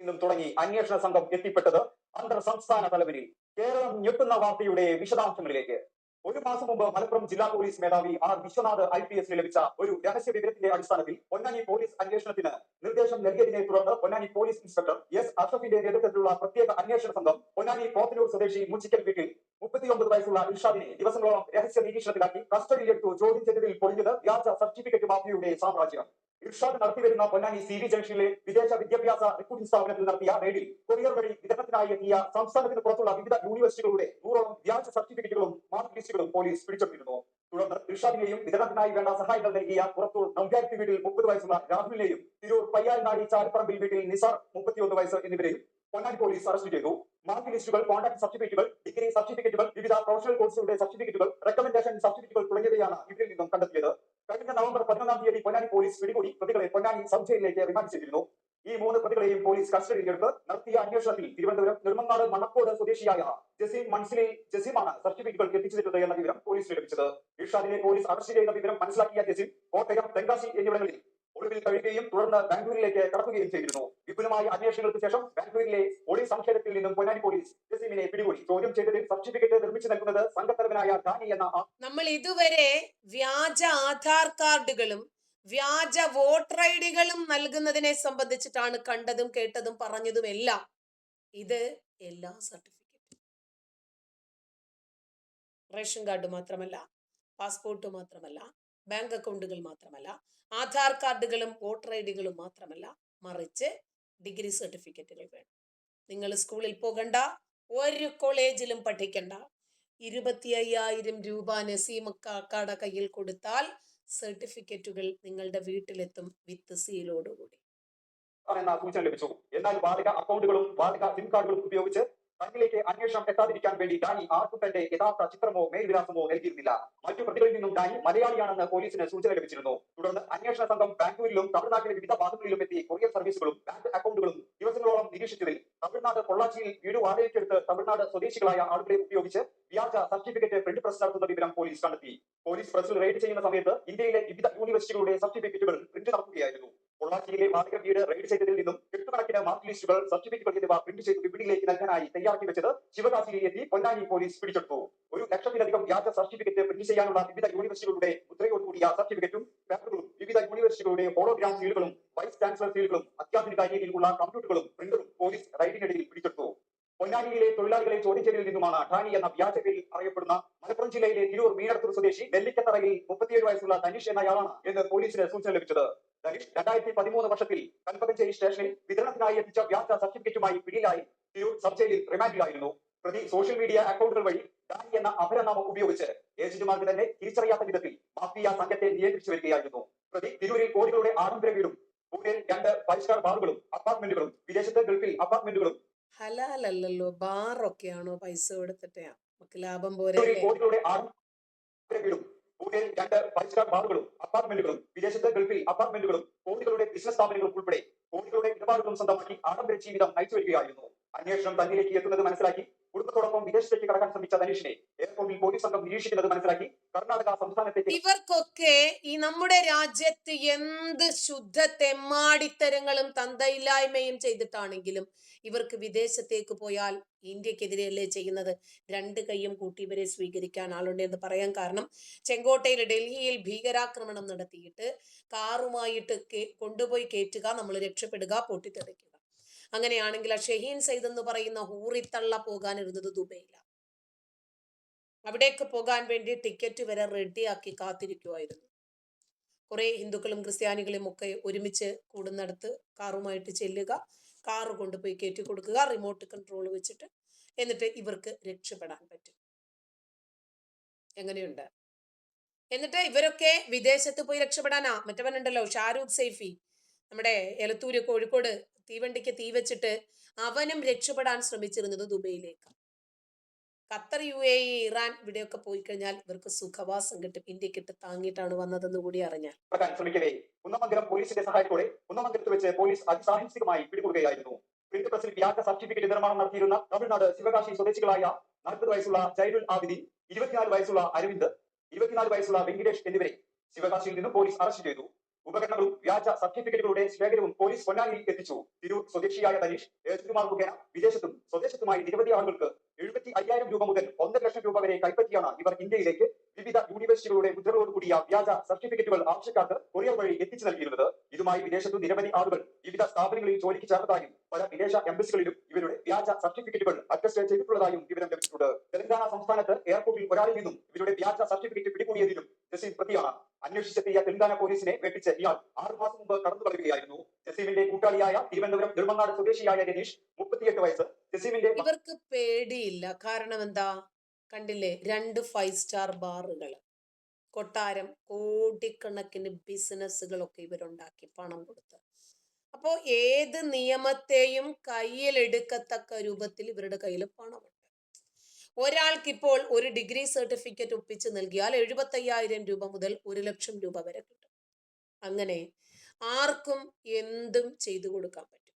നിന്നും തുടങ്ങി അന്വേഷണ സംഘം എത്തിപ്പെട്ടത് അന്തർ സംസ്ഥാന തലവരിൽ കേരളം ഞെട്ടുന്ന വാർത്തയുടെ വിശദാംശങ്ങളിലേക്ക്. ഒരു മാസം മുമ്പ് മലപ്പുറം ജില്ലാ പോലീസ് മേധാവി ആർ വിശ്വനാഥ് ഐ പി എസിന് ലഭിച്ച ഒരു രഹസ്യ വിവരത്തിന്റെ അടിസ്ഥാനത്തിൽ പൊന്നാനി പോലീസ് അന്വേഷണത്തിന് നിർദ്ദേശം നൽകിയതിനെ തുടർന്ന് പൊന്നാനി പോലീസ് ഇൻസ്പെക്ടർ എസ് അഷഫിന്റെ നേതൃത്വത്തിലുള്ള പ്രത്യേക അന്വേഷണ സംഘം പൊന്നാനി പോത്തനൂർ സ്വദേശി മുച്ചിക്കൽ വീട്ടിൽ മുപ്പത്തിയൊമ്പത് വയസ്സുള്ള ഇർഷാദിനെ ദിവസങ്ങളോളം രഹസ്യ നിരീക്ഷണത്തിലാക്കി കസ്റ്റഡിയിലെടുത്തു. ചോദ്യം ചെയ്തതിൽ പൊളിഞ്ഞത് വ്യാജ സർട്ടിഫിക്കറ്റ് മാഫിയയുടെ സാമ്രാജ്യം. ഇർഷാദ് നടത്തിവരുന്ന പൊന്നാനി സി വി ജംഗ്ഷനിലെ വിദേശ വിദ്യാഭ്യാസ റിക്രൂട്ടിംഗ് സ്ഥാപനത്തിൽ നടത്തിയ റെയ്ഡിൽ കൊറിയർ വഴി വിതരണത്തിനായി എത്തിയ സംസ്ഥാനത്തിന് പുറത്തുള്ള വിവിധ യൂണിവേഴ്സിറ്റികളുടെ നൂറോളം വ്യാജ സർട്ടിഫിക്കറ്റുകളും മാർക്ക് ലിസ്റ്റുകളും പോലീസ് പിടിച്ചെടുത്തിരുന്നു. തുടർന്ന് ഇർഷാദിനെയും വിതരണത്തിനായി വേണ്ട സഹായങ്ങൾ നൽകിയ പുറത്തൂർ നൗകാരിറ്റി വീട്ടിൽ മുപ്പത് വയസ്സുള്ള രാഹുലിനെയും തിരൂർ പയ്യാൽനാടി ചാരിപ്പറമ്പിൽ വീട്ടിൽ നിസാർ മുപ്പത്തിയൊന്ന് വയസ്സ് എന്നിവരെയും പൊന്നാനി പോലീസ് അറസ്റ്റ് ചെയ്തു. മാർക്ക് ലിസ്റ്റുകൾ കോൺടാക്ട് സർട്ടിഫിക്കറ്റുകൾ ഡിഗ്രി സർട്ടിഫിക്കറ്റുകൾ വിവിധ പ്രൊഫഷണൽ കോഴ്സുകളുടെ സർട്ടിഫിക്കറ്റുകൾ റെക്കമെൻഡേഷൻ സർട്ടിഫിക്കറ്റുകൾ തുടങ്ങിയവയാണ് ഇവരിൽ നിന്നും കണ്ടെത്തിയത്. കഴിഞ്ഞ നവംബർ പതിനൊന്നാം തീയതി പൊന്നാനി പോലീസ് പിടികൂടി പ്രതികളെ പൊന്നാനി സബ് ജയിലിലേക്ക് റിമാൻഡ് ചെയ്തിരുന്നു. ഈ മൂന്ന് പ്രതികളെയും പോലീസ് കസ്റ്റഡിയിലെടുത്ത് നടത്തിയ അന്വേഷണത്തിൽ തിരുവനന്തപുരം നെടുമങ്ങാട് മണക്കോട് സ്വദേശിയായ ജസീം മൻസിലിൽ ജസീമാണ് സർട്ടിഫിക്കറ്റുകൾ എത്തിച്ചിട്ടുള്ളത് എന്ന വിവരം പോലീസിന് ലഭിച്ചത് ഇർഷാദിനെ പോലീസ് അറസ്റ്റ് ചെയ്ത വിവരം മനസ്സിലാക്കിയ ജസീം കോട്ടയം തെങ്കാശി എന്നിവിടങ്ങളിൽ ഒളിവിൽ കഴിയുകയും തുടർന്ന് ബാംഗ്ലൂരിലേക്ക് കടക്കുകയും ചെയ്തിരുന്നു. വിപുലമായ അന്വേഷണങ്ങൾക്ക് ശേഷം ബാംഗ്ലൂരിലെ പോലീസ് സംശയത്തിൽ നിന്നും പൊന്നാനി പോലീസ് ജസീമിനെ പിടികൂടി. ചോദ്യം ചെയ്തതിൽ സർട്ടിഫിക്കറ്റ് നിർമ്മിച്ചു നൽകുന്നത് സംഘത്തലവനായ ഖാനി എന്ന നമ്മൾ ഇതുവരെ വ്യാജ ആധാർ കാർഡുകളും വ്യാജ വോട്ടർ ഐ ഡികളും നൽകുന്നതിനെ സംബന്ധിച്ചിട്ടാണ് കണ്ടതും കേട്ടതും പറഞ്ഞതും എല്ലാം. ഇത് എല്ലാ സർട്ടിഫിക്കറ്റും. റേഷൻ കാർഡ് മാത്രമല്ല പാസ്പോർട്ട് മാത്രമല്ല ബാങ്ക് അക്കൗണ്ടുകൾ മാത്രമല്ല ആധാർ കാർഡുകളും വോട്ടർ ഐ ഡികളും മാത്രമല്ല മറിച്ച് ഡിഗ്രി സർട്ടിഫിക്കറ്റുകൾ വേണം. നിങ്ങൾ സ്കൂളിൽ പോകണ്ട ഒരു കോളേജിലും പഠിക്കണ്ട. ഇരുപത്തി അയ്യായിരം രൂപ നസീമക്കാക്കാട കയ്യിൽ കൊടുത്താൽ സർട്ടിഫിക്കറ്റുകൾ നിങ്ങളുടെ വീട്ടിലെത്തും വിത്ത് സീലോടുകൂടി. സൂചന ലഭിച്ചു. എന്നാൽ വാടക അക്കൗണ്ടുകളും വാടക സിം കാർഡുകളും ഉപയോഗിച്ച് തന്നിലേക്ക് അന്വേഷണം എത്താതിരിക്കാൻ വേണ്ടി ഡാനി ആർക്കും തന്റെ യഥാർത്ഥ ചിത്രമോ മേൽവിലാസമോ നൽകിയിരുന്നില്ല. മറ്റു പ്രതികളിൽ നിന്നും ഡാനി മലയാളിയാണെന്ന് പോലീസിന് സൂചന ലഭിച്ചിരുന്നു. തുടർന്ന് അന്വേഷണ സംഘം ബാംഗ്ലൂരിലും തമിഴ്നാട്ടിലെ വിവിധ ഭാഗങ്ങളിലും എത്തി കൊറിയർ സർവീസുകളും ബാങ്ക് അക്കൗണ്ടുകളും ദിവസങ്ങളോളം നിരീക്ഷിച്ചതിൽ തമിഴ്നാട് പൊള്ളാച്ചിയിൽ വീട് വാടകയ്ക്കെടുത്ത് തമിഴ്നാട് സ്വദേശികളായ ആളുകളെ ഉപയോഗിച്ച് വ്യാജ സർട്ടിഫിക്കറ്റ് പ്രിന്റ് പ്രസ് നടത്തുന്ന വിവരം പോലീസ് കണ്ടെത്തി. പോലീസ് പ്രസിൽ റെയ്ഡ് ചെയ്യുന്ന സമയത്ത് ഇന്ത്യയിലെ വിവിധ യൂണിവേഴ്സിറ്റികളുടെ സർട്ടിഫിക്കറ്റുകൾ പ്രിന്റ് നടത്തുകയായിരുന്നു. പൊള്ളാച്ചിയിലെ വാതക റെയ്ഡ് സൈറ്റിൽ നിന്നും എട്ടുകണക്കിന് മാർക്ക് ലിസ്റ്റുകൾ സർട്ടിഫിക്കറ്റുകൾ എന്നിവ പ്രിന്റ് ചെയ്ത് വിപണിയിലേക്ക് നൽകാനായി തയ്യാറാക്കി വെച്ചത് ശിവകാശിയിൽ എത്തി പൊന്നാനി പോലീസ് പിടിച്ചെടുത്തു. ഒരു ലക്ഷത്തിലധികം വ്യാജ സർട്ടിഫിക്കറ്റ് പ്രിന്റ് ചെയ്യാനുള്ള വിവിധ യൂണിവേഴ്സിറ്റികളുടെ മുദ്രയോടുകൂടിയ സർട്ടിഫിക്കറ്റും പേപ്പറുകളും വിവിധ യൂണിവേഴ്സിറ്റികളുടെ ഹോളോഗ്രാം സീലുകളും വൈസ് ചാൻസലർ സീലുകളും അത്യാധുനിക രീതിയിലുള്ള കമ്പ്യൂട്ടറുകളും പ്രിന്ററും പോലീസ് റൈഡിനിടയിൽ പിടിച്ചെടുത്തു. പൊന്നാനിയിലെ തൊഴിലാളികളെ ചോദ്യം ചെയ്തതിൽ നിന്നുമാണ് അഠാനി എന്ന വ്യാജ പേരിൽ അറിയപ്പെടുന്ന മലപ്പുറം ജില്ലയിലെ തിരൂർ മീനടത്തൂർ സ്വദേശി നെല്ലിക്കത്തറയിൽ മുപ്പത്തിയേഴ് വയസ്സുള്ള ധനീഷ് എന്നയാളാണ് എന്ന് പോലീസിന് സൂചന ലഭിച്ചത്. ധനീഷ് രണ്ടായിരത്തി പതിമൂന്ന് വർഷത്തിൽ കൽപ്പകഞ്ചേരി സ്റ്റേഷനിൽ വിതരണത്തിനായി എത്തിച്ച വ്യാജ സർട്ടിഫിക്കറ്റുമായി പിടിയിലായി തിരൂർ സബ് ജയിലിൽ റിമാൻഡിലായിരുന്നു. പ്രതി സോഷ്യൽ മീഡിയ അക്കൗണ്ടുകൾ വഴി ഡാനി എന്ന അപരനാമം ഉപയോഗിച്ച് ഏജന്റുമാർക്ക് തന്നെ തിരിച്ചറിയാത്ത വിധത്തിൽ മാഫിയ സംഘത്തെ നിയന്ത്രിച്ചു വരികയായിരുന്നു. പ്രതി തിരൂരിൽ കോടികളുടെ ആഡംബര വീടും പൂനെയിൽ രണ്ട് ഫൈവ് സ്റ്റാർ ബാറുകളും അപ്പാർട്ട്മെന്റുകളും വിദേശത്തെ ഗൾഫിൽ അപ്പാർട്ട്മെന്റുകളും ഹലാലല്ലല്ലോ. ബാറൊക്കെയാണോ പൈസ കൊടുത്തിട്ട്? നമുക്ക് ലാഭം പോരെ പൂനെയിൽ രണ്ട് സ്റ്റാർ ബാറുകളും അപ്പാർട്ട്മെന്റുകളും വിദേശത്ത് ഗൾഫിൽ അപ്പാർട്ട്മെന്റുകളും കോടികളുടെ ബിസിനസ് സ്ഥാപനങ്ങളും ഉൾപ്പെടെ കോടികളുടെ ഇടപാടുകളും സ്വന്തമാക്കി ആഡംബര ജീവിതം നയിച്ചു വരികയായിരുന്നു അന്വേഷണം തന്നിലേക്ക് എത്തുന്നത് മനസ്സിലാക്കി കുടുംബത്തോടൊപ്പം വിദേശത്തേക്ക് കടക്കാൻ ശ്രമിച്ച ധനീഷിനെ എയർപോർട്ടിൽ പോലീസ് സംഘം നിരീക്ഷിക്കുന്നത് മനസ്സിലാക്കി. കർണാടക സംസ്ഥാനത്തേക്ക് ഇവർക്കൊക്കെ ഈ നമ്മുടെ രാജ്യത്ത് എന്ത് ശുദ്ധ തെമ്മാടിത്തരങ്ങളും തന്തയില്ലായ്മയും ചെയ്തിട്ടാണെങ്കിലും ഇവർക്ക് വിദേശത്തേക്ക് പോയാൽ ഇന്ത്യക്കെതിരെയല്ലേ ചെയ്യുന്നത്? രണ്ട് കൈയും കൂട്ടി ഇവരെ സ്വീകരിക്കാൻ ആളുണ്ട് എന്ന് പറയാൻ കാരണം ചെങ്കോട്ടയിൽ ഡൽഹിയിൽ ഭീകരാക്രമണം നടത്തിയിട്ട് കാറുമായിട്ട് കൊണ്ടുപോയി കയറ്റുക നമ്മൾ രക്ഷപ്പെടുക പൊട്ടിത്തെറിക്കുക. അങ്ങനെയാണെങ്കിൽ ആ ഷഹീൻ സയ്യിദ് എന്ന് പറയുന്ന ഹൂറിത്തള്ള പോകാനിരുന്നത് ദുബൈയിലാണ് അവിടേക്ക് പോകാൻ വേണ്ടി ടിക്കറ്റ് വരെ റെഡിയാക്കി കാത്തിരിക്കുമായിരുന്നു കുറെ ഹിന്ദുക്കളും ക്രിസ്ത്യാനികളും ഒക്കെ ഒരുമിച്ച് കൂടുന്നിടത്ത് കാറുമായിട്ട് ചെല്ലുക കാറ് കൊണ്ടുപോയി കയറ്റി കൊടുക്കുക റിമോട്ട് കൺട്രോൾ വെച്ചിട്ട് എന്നിട്ട് ഇവർക്ക് രക്ഷപ്പെടാൻ പറ്റും. എങ്ങനെയുണ്ട്? എന്നിട്ട് ഇവരൊക്കെ വിദേശത്ത് പോയി രക്ഷപ്പെടാനാ? മറ്റവനുണ്ടല്ലോ ഷാരൂഖ് സൈഫി. നമ്മുടെ എലത്തൂര് കോഴിക്കോട് തീവണ്ടിക്ക് തീ വെച്ചിട്ട് അവനും രക്ഷപ്പെടാൻ ശ്രമിച്ചിരുന്നത് ദുബൈയിലേക്ക്. ഖത്തർ യു എ ഇറാൻ ഇവിടെയൊക്കെ പോയി കഴിഞ്ഞാൽ ഇവർക്ക് സുഖവാസം കിട്ടും. ഇന്ത്യക്കിട്ട് താങ്ങിയിട്ടാണ് വന്നതെന്ന് കൂടി അറിഞ്ഞാൽ. ശ്രമിക്കവേ കുന്നമംഗലം പോലീസിന്റെ സഹായത്തോടെ കുന്നമംഗലത്ത് വെച്ച് പോലീസ് അതിസാഹസികമായി പിടികൂടുകയായിരുന്നു. പ്രിന്റ് പ്രസിൽ സർട്ടിഫിക്കറ്റ് നിർമ്മാണം നടത്തിയിരുന്ന തമിഴ്നാട് ശിവകാശി സ്വദേശികളായ നാൽപ്പത് വയസ്സുള്ള ജൈനുൽ ആബിദി ഇരുപത്തിനാല് വയസ്സുള്ള അരവിന്ദ് ഇരുപത്തിനാല് വയസ്സുള്ള വെങ്കിടേഷ് എന്നിവരെ ശിവകാശിയിൽ നിന്നും പോലീസ് അറസ്റ്റ് ചെയ്തു. ഉപകരണങ്ങളും വ്യാജ സർട്ടിഫിക്കറ്റുകളുടെ ശേഖരവും പോലീസ് പൊന്നാനിയിൽ എത്തിച്ചു. തിരൂർ സ്വദേശിയായ തനീഷ് ഏജന്റുമാർ മുഖേന വിദേശത്തും സ്വദേശത്തുമായി നിരവധി ആളുകൾക്ക് എഴുപത്തി അയ്യായിരം രൂപ മുതൽ ഒന്നര ലക്ഷം രൂപ വരെ കൈപ്പറ്റിയാണ് ഇവർ ഇന്ത്യയിലേക്ക് വിവിധ യൂണിവേഴ്സിറ്റികളുടെ മുദ്രകളോട് കൂടിയ വ്യാജ സർട്ടിഫിക്കറ്റുകൾ ആവശ്യക്കാർക്ക് കൊറിയർ വഴി എത്തിച്ചു നൽകിയിരുന്നത്. ഇതുമായി വിദേശത്തു നിരവധി ആളുകൾ വിവിധ സ്ഥാപനങ്ങളിൽ ജോലിക്ക് ചേർന്നതായും പല വിദേശ എംബസികളിലും ഇവരുടെ വ്യാജ സർട്ടിഫിക്കറ്റുകൾ അറ്റസ്റ്റ് ചെയ്തിട്ടുള്ളതായും വിവരം ലഭിച്ചിട്ടുണ്ട്. തെലങ്കാന സംസ്ഥാനത്ത് എയർപോർട്ടിൽ ഒരാളിൽ നിന്നും ഇവരുടെ വ്യാജ സർട്ടിഫിക്കറ്റ് പിടികൂടിയതിലും ജസീം പ്രതിയാണ്. അന്വേഷിച്ചെത്തിയ തെലങ്കാന പോലീസിനെ വെട്ടിച്ച് ഇയാൾ ആറു മാസം മുമ്പ് കടന്നു കളയുകയായിരുന്നു ജസീമിന്റെ കൂട്ടാളിയായ തിരുവനന്തപുരം നെടുമങ്ങാട് സ്വദേശിയായ രതീഷ് മുപ്പത്തിയെട്ട് വയസ്സ്. ജസീമിന്റെ ഇവർക്ക് പേടിയില്ല. കാരണം എന്താ? കണ്ടില്ലേ? രണ്ട് ഫൈവ് സ്റ്റാർ ബാറുകൾ കൊട്ടാരം കോടിക്കണക്കിന് ബിസിനസ്സുകളൊക്കെ ഇവരുണ്ടാക്കി പണം കൊടുത്ത്. അപ്പോൾ ഏത് നിയമത്തെയും കയ്യിലെടുക്കത്തക്ക രൂപത്തിൽ ഇവരുടെ കയ്യിൽ പണമുണ്ട്. ഒരാൾക്കിപ്പോൾ ഒരു ഡിഗ്രി സർട്ടിഫിക്കറ്റ് ഒപ്പിച്ച് നൽകിയാൽ എഴുപത്തയ്യായിരം രൂപ മുതൽ ഒരു ലക്ഷം രൂപ വരെ കിട്ടും. അങ്ങനെ ആർക്കും എന്തും ചെയ്തു കൊടുക്കാൻ പറ്റും.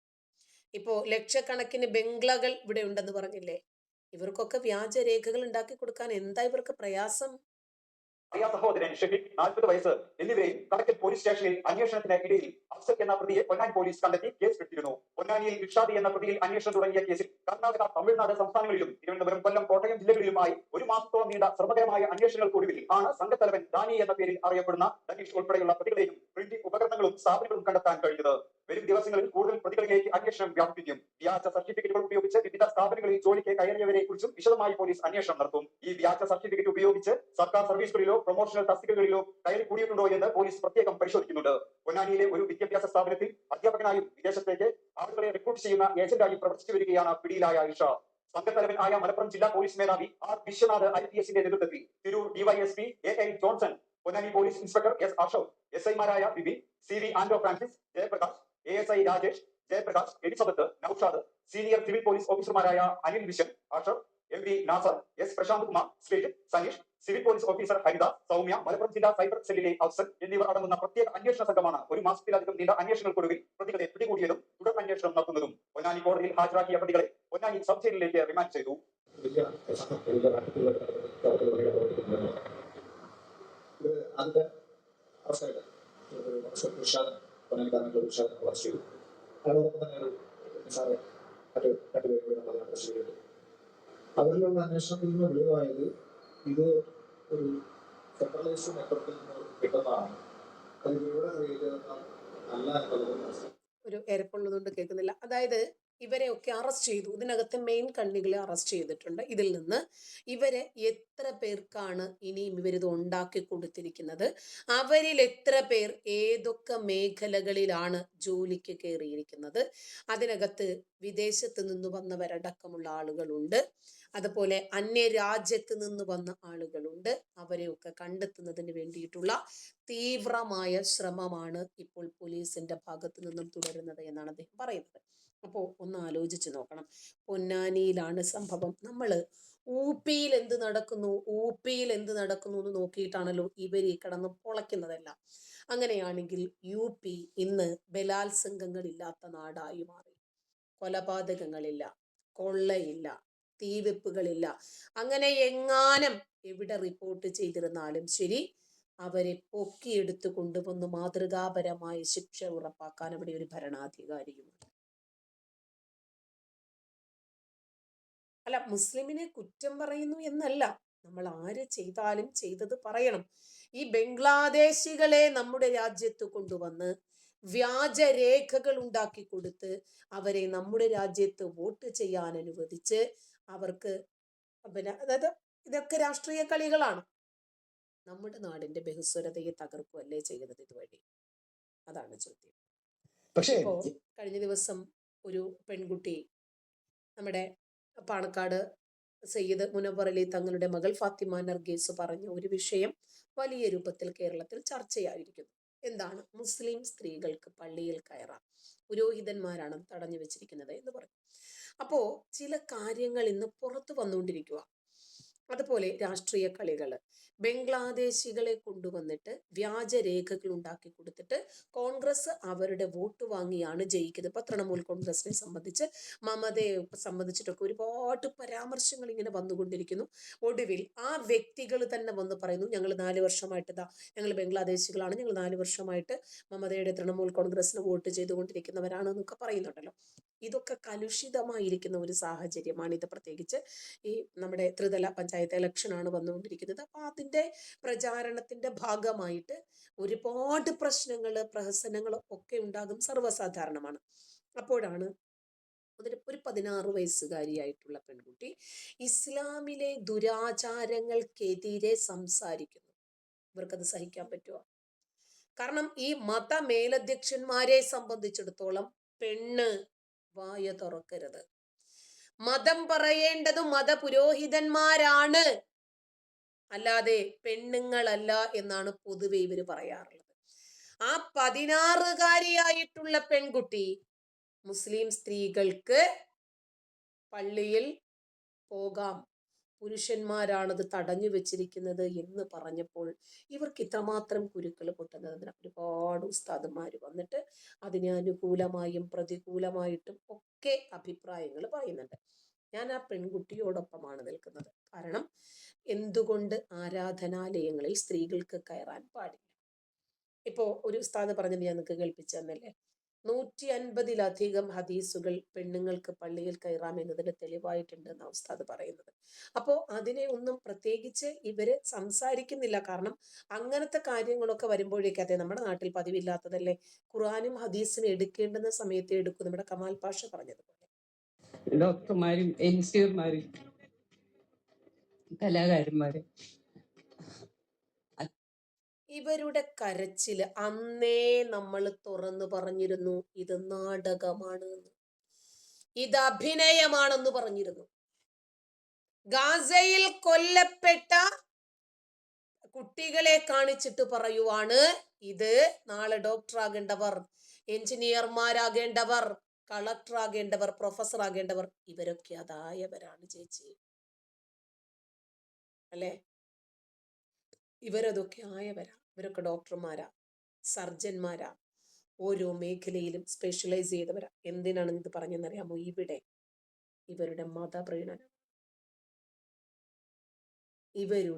ഇപ്പോൾ ലക്ഷക്കണക്കിന് ബംഗ്ലകൾ ഇവിടെ ഉണ്ടെന്ന് പറഞ്ഞില്ലേ? ഇവർക്കൊക്കെ വ്യാജരേഖകൾ ഉണ്ടാക്കി കൊടുക്കാൻ എന്താ ഇവർക്ക് പ്രയാസം? അറിയാ സഹോദരൻ ഷഹീദ് നാൽപ്പത് വയസ്സ്. എന്നിവരെയും കടക്കൽ പോലീസ് സ്റ്റേഷനിൽ അന്വേഷണത്തിന് ഇടയിൽ അഫ്സൽ എന്ന പ്രതിയെ പൊന്നാനി പോലീസ് കണ്ടെത്തി കേസ് എടുത്തിരുന്നു. പൊന്നാനിയിൽ ഇർഷാദി എന്ന പ്രതിയിൽ അന്വേഷണം തുടങ്ങിയ കേസിൽ കർണാടക തമിഴ്നാട് സംസ്ഥാനങ്ങളിലും തിരുവനന്തപുരം കൊല്ലം കോട്ടയം ജില്ലകളിലുമായി ഒരു മാസത്തോളം നീണ്ട ശ്രമകരമായ അന്വേഷണങ്ങൾക്കൊടുവിൽ ആണ് സംഘത്തലവൻ ദാനി എന്ന പേരിൽ അറിയപ്പെടുന്ന ധനീഷ് ഉൾപ്പെടെയുള്ള പ്രതികളെയും പ്രിന്റിംഗ് ഉപകരണങ്ങളും സ്ഥാപനങ്ങളും കണ്ടെത്താൻ കഴിഞ്ഞത്. വരും ദിവസങ്ങളിൽ കൂടുതൽ പ്രതികളിലേക്ക് അന്വേഷണം വ്യാപിപ്പിക്കും. വ്യാജ സർട്ടിഫിക്കറ്റുകൾ ഉപയോഗിച്ച് വിവിധ സ്ഥാപനങ്ങളിൽ ജോലിക്ക് കയറിയവരെ കുറിച്ചും വിശദമായി പോലീസ് അന്വേഷണം നടത്തും. ഈ വ്യാജ സർട്ടിഫിക്കറ്റ് ഉപയോഗിച്ച് സർക്കാർ സർവീസുകളിലോ പ്രൊമോഷണൽ തസ്തികകളിലോ കയറി കൂടിയിട്ടുണ്ടോ എന്ന് പോലീസ് പ്രത്യേകം പരിശോധിക്കുന്നുണ്ട്. പൊന്നാനിയിലെ ഒരു വിദ്യാഭ്യാസ സ്ഥാപനത്തിൽ അധ്യാപകനായും വിദേശത്തേക്ക് ആളുകളെ റിക്രൂട്ട് ചെയ്യുന്ന ഏജന്റായും പ്രവർത്തിച്ചു വരികയാണ് പിടിയിലായ ഇഷ സംഘത്തലവൻ ആയ മലപ്പുറം ജില്ലാ പോലീസ് മേധാവി ആർ വിശ്വനാഥ് ഐ പി എസിന്റെ നേതൃത്വത്തിൽ Tirur DYSP A I Johnson Ponnani police inspector S Ashok S ഐമാരായ Bibin C V Ando Francis Jayaprakash A S I Rajesh Jayaprakash Elizabeth Naushad senior civil police ഓഫീസർമാരായ Anil vision Ashar M V Nasar S Prashanth Kumar Sreejith Saneesh civil police officer Haritha Soumya Malappuram ജില്ലാ സൈബർ സെല്ലിലെ അഫ്സൽ എന്നിവർ അടങ്ങുന്ന പ്രത്യേക അന്വേഷണ സംഘമാണ് ഒരു മാസത്തിലധികം നീണ്ട അന്വേഷണങ്ങൾക്കൊടുവിൽ പ്രതികളെ പിടികൂടിയതും തുടർ അന്വേഷണം നടത്തുന്നതും. പൊന്നാനി കോടതിയിൽ ഹാജരാക്കിയ പ്രതികളെ പൊന്നാനി സബ് ജയിലിലേക്ക് റിമാൻഡ് ചെയ്തു. അതിന്റെ പണിയെടുക്കാനുള്ള ഉത്സാഹം അറസ്റ്റ് ചെയ്തു. അതോടൊപ്പം തന്നെ ഒരു നിസാറെ മറ്റു രണ്ടുപേരും കൂടെ അന്വേഷണത്തിൽ നിന്ന് വെളിവായത് ഒരു സെൻട്രലൈസ്ഡ് നെറ്റ്വർക്കിൽ നിന്ന് കിട്ടുന്നതാണ്. അത് ഇവിടെ മനസ്സിലാക്കി ഒരു എരപ്പുള്ളതുകൊണ്ട് കേൾക്കുന്നില്ല. അതായത് ഇവരെയൊക്കെ അറസ്റ്റ് ചെയ്തു. ഇതിനകത്ത് മെയിൻ കണ്ണികളെ അറസ്റ്റ് ചെയ്തിട്ടുണ്ട്. ഇതിൽ നിന്ന് ഇവരെ എത്ര പേർക്കാണ് ഇനിയും ഇവരിത് ഉണ്ടാക്കി കൊടുത്തിരിക്കുന്നത്? അവരിൽ എത്ര പേർ ഏതൊക്കെ മേഖലകളിലാണ് ജോലിക്ക് കയറിയിരിക്കുന്നത് അതിനകത്ത് വിദേശത്ത് നിന്ന് വന്നവരടക്കമുള്ള ആളുകളുണ്ട്. അതുപോലെ അന്യ രാജ്യത്ത് നിന്ന് വന്ന ആളുകളുണ്ട്. അവരെയൊക്കെ കണ്ടെത്തുന്നതിന് വേണ്ടിയിട്ടുള്ള തീവ്രമായ ശ്രമമാണ് ഇപ്പോൾ പോലീസിന്റെ ഭാഗത്ത് നിന്നും തുടരുന്നത് എന്നാണ് അദ്ദേഹം പറയുന്നത്. അപ്പോൾ ഒന്ന് ആലോചിച്ച് നോക്കണം. പൊന്നാനിയിലാണ് സംഭവം. നമ്മൾ ഊപ്പിയിൽ എന്ത് നടക്കുന്നു? ഊപ്പിയിൽ എന്ത് നടക്കുന്നു എന്ന് നോക്കിയിട്ടാണല്ലോ ഇവർ ഈ കിടന്ന് പൊളയ്ക്കുന്നതെല്ലാം. അങ്ങനെയാണെങ്കിൽ യു പി ഇന്ന് ബലാത്സംഗങ്ങളില്ലാത്ത നാടായി മാറി. കൊലപാതകങ്ങളില്ല കൊള്ളയില്ല തീവെപ്പുകളില്ല. അങ്ങനെ എങ്ങാനും എവിടെ റിപ്പോർട്ട് ചെയ്തിരുന്നാലും ശരി അവരെ പൊക്കിയെടുത്തു കൊണ്ടുവന്ന് മാതൃകാപരമായ ശിക്ഷ ഉറപ്പാക്കാൻ അവിടെ ഒരു ഭരണാധികാരിയുമുണ്ട്. അല്ല മുസ്ലിമിനെ കുറ്റം പറയുന്നു എന്നല്ല. നമ്മൾ ആര് ചെയ്താലും ചെയ്തത് പറയണം. ഈ ബംഗ്ലാദേശികളെ നമ്മുടെ രാജ്യത്ത് കൊണ്ടുവന്ന് വ്യാജരേഖകൾ ഉണ്ടാക്കി കൊടുത്ത് അവരെ നമ്മുടെ രാജ്യത്ത് വോട്ട് ചെയ്യാൻ അനുവദിച്ച് അവർക്ക് പിന്നെ അതായത് ഇതൊക്കെ രാഷ്ട്രീയ കളികളാണ്. നമ്മുടെ നാടിന്റെ ബഹുസ്വരതയെ തകർക്കുകയല്ലേ ചെയ്യുന്നത് ഇതുവഴി? അതാണ് ചോദ്യം. പക്ഷേ കഴിഞ്ഞ ദിവസം ഒരു പെൺകുട്ടി നമ്മുടെ പാണക്കാട് സയ്യിദ് മുനവർ അലി തങ്ങളുടെ മകൾ ഫാത്തിമ നർഗീസ് പറഞ്ഞ ഒരു വിഷയം വലിയ രൂപത്തിൽ കേരളത്തിൽ ചർച്ചയായിരിക്കുന്നു. എന്താണ്? മുസ്ലിം സ്ത്രീകൾക്ക് പള്ളിയിൽ കയറാം. പുരോഹിതന്മാരാണ് തടഞ്ഞു വെച്ചിരിക്കുന്നത് എന്ന് പറഞ്ഞു. അപ്പോ ചില കാര്യങ്ങൾ ഇന്ന് പുറത്തു വന്നുകൊണ്ടിരിക്കുക അതുപോലെ രാഷ്ട്രീയ കളികൾ ബംഗ്ലാദേശികളെ കൊണ്ടുവന്നിട്ട് വ്യാജരേഖകൾ ഉണ്ടാക്കി കൊടുത്തിട്ട് കോൺഗ്രസ് അവരുടെ വോട്ട് വാങ്ങിയാണ് ജയിക്കുന്നത്. ഇപ്പൊ തൃണമൂൽ കോൺഗ്രസിനെ സംബന്ധിച്ച് മമതയെ സംബന്ധിച്ചിട്ടൊക്കെ ഒരുപാട് പരാമർശങ്ങൾ ഇങ്ങനെ വന്നുകൊണ്ടിരിക്കുന്നു. ഒടുവിൽ ആ വ്യക്തികൾ തന്നെ വന്ന് പറയുന്നു ഞങ്ങൾ നാല് വർഷമായിട്ട് ഇതാ ഞങ്ങൾ ബംഗ്ലാദേശികളാണ്. ഞങ്ങൾ നാല് വർഷമായിട്ട് മമതയുടെ തൃണമൂൽ കോൺഗ്രസിന് വോട്ട് ചെയ്തുകൊണ്ടിരിക്കുന്നവരാണ് എന്നൊക്കെ പറയുന്നുണ്ടല്ലോ. ഇതൊക്കെ കലുഷിതമായിരിക്കുന്ന ഒരു സാഹചര്യമാണ്. ഇത് പ്രത്യേകിച്ച് ഈ നമ്മുടെ ത്രിതല പഞ്ചായത്ത് ഇലക്ഷൻ ആണ് വന്നുകൊണ്ടിരിക്കുന്നത്. അപ്പൊ അതിന്റെ പ്രചാരണത്തിന്റെ ഭാഗമായിട്ട് ഒരുപാട് പ്രശ്നങ്ങൾ പ്രഹസനങ്ങൾ ഒക്കെ ഉണ്ടാകും സർവസാധാരണമാണ്. അപ്പോഴാണ് ഒരു പതിനാറ് വയസ്സുകാരിയായിട്ടുള്ള പെൺകുട്ടി ഇസ്ലാമിലെ ദുരാചാരങ്ങൾക്കെതിരെ സംസാരിക്കുന്നു. ഇവർക്കത് സഹിക്കാൻ പറ്റുമോ കാരണം ഈ മത മേലധ്യക്ഷന്മാരെ സംബന്ധിച്ചിടത്തോളം പെണ്ണ് വായ തുറക്കരുത്. മതം പറയേണ്ടത് മതപുരോഹിതന്മാരാണ്. അല്ലാതെ പെണ്ണുങ്ങളല്ല എന്നാണ് പൊതുവെ ഇവർ പറയാറുള്ളത്. ആ പതിനാറുകാരിയായിട്ടുള്ള പെൺകുട്ടി മുസ്ലിം സ്ത്രീകൾക്ക് പള്ളിയിൽ പോകാം. പുരുഷന്മാരാണത് തടഞ്ഞു വെച്ചിരിക്കുന്നത് എന്ന് പറഞ്ഞപ്പോൾ ഇവർക്ക് ഇത്രമാത്രം കുരുക്കൾ പൊട്ടുന്നതിന് ഒരുപാട് ഉസ്താദന്മാർ വന്നിട്ട് അതിനെ അനുകൂലമായും പ്രതികൂലമായിട്ടും ഒക്കെ അഭിപ്രായങ്ങൾ പറയുന്നുണ്ട്. ഞാൻ ആ പെൺകുട്ടിയോടൊപ്പമാണ് നിൽക്കുന്നത്. കാരണം എന്തുകൊണ്ട് ആരാധനാലയങ്ങളിൽ സ്ത്രീകൾക്ക് കയറാൻ പാടില്ല? ഇപ്പോൾ ഒരു ഉസ്താദ് പറഞ്ഞത് ഞാൻ നിങ്ങൾക്ക് കേൾപ്പിച്ചു തന്നല്ലേ? നൂറ്റി അൻപതിലധികം ഹദീസുകൾ പെണ്ണുങ്ങൾക്ക് പള്ളിയിൽ കയറാം എന്നതിന് തെളിവായിട്ടുണ്ട് എന്നാ ഉസ്താദ് പറയുന്നത്. അപ്പോൾ അതിനെ ഒന്നും പ്രത്യേകിച്ച് ഇവർ സംസാരിക്കുന്നില്ല. കാരണം അങ്ങനത്തെ കാര്യങ്ങളൊക്കെ വരുമ്പോഴേക്കും അതെ നമ്മുടെ നാട്ടിൽ പതിവില്ലാത്തതല്ലേ? ഖുറാനും ഹദീസിനും എടുക്കേണ്ടുന്ന സമയത്തെ എടുക്കും നമ്മുടെ കമാൽ പാഷ പറഞ്ഞതുപോലെ. ഡോക്ടർമാരും എൻജിഒമാരും കലാകാരന്മാരും. ഇവരുടെ കരച്ചിൽ അന്നേ നമ്മൾ തുറന്നു പറഞ്ഞിരുന്നു ഇത് നാടകമാണ് ഇത് അഭിനയമാണെന്ന് പറഞ്ഞിരുന്നു. ഗാസയിൽ കൊല്ലപ്പെട്ട കുട്ടികളെ കാണിച്ചിട്ട് പറയുവാണ് ഇത് നാളെ ഡോക്ടർ ആകേണ്ടവർ എഞ്ചിനീയർമാരാകേണ്ടവർ കളക്ടർ ആകേണ്ടവർ പ്രൊഫസർ ആകേണ്ടവർ ഇവരൊക്കെ അതായവരാണ് ചേച്ചി. അല്ലേ? ഇവരതൊക്കെ ആയവരാ. ഇവരൊക്കെ ഡോക്ടർമാരാ സർജന്മാരാ ഓരോ മേഖലയിലും സ്പെഷ്യലൈസ് ചെയ്തവരാ. എന്തിനാണ് ഇത് പറഞ്ഞെന്നറിയാമോ? ഇവിടെ ഇവരുടെ മതപ്രീണനം ഇവരുടെ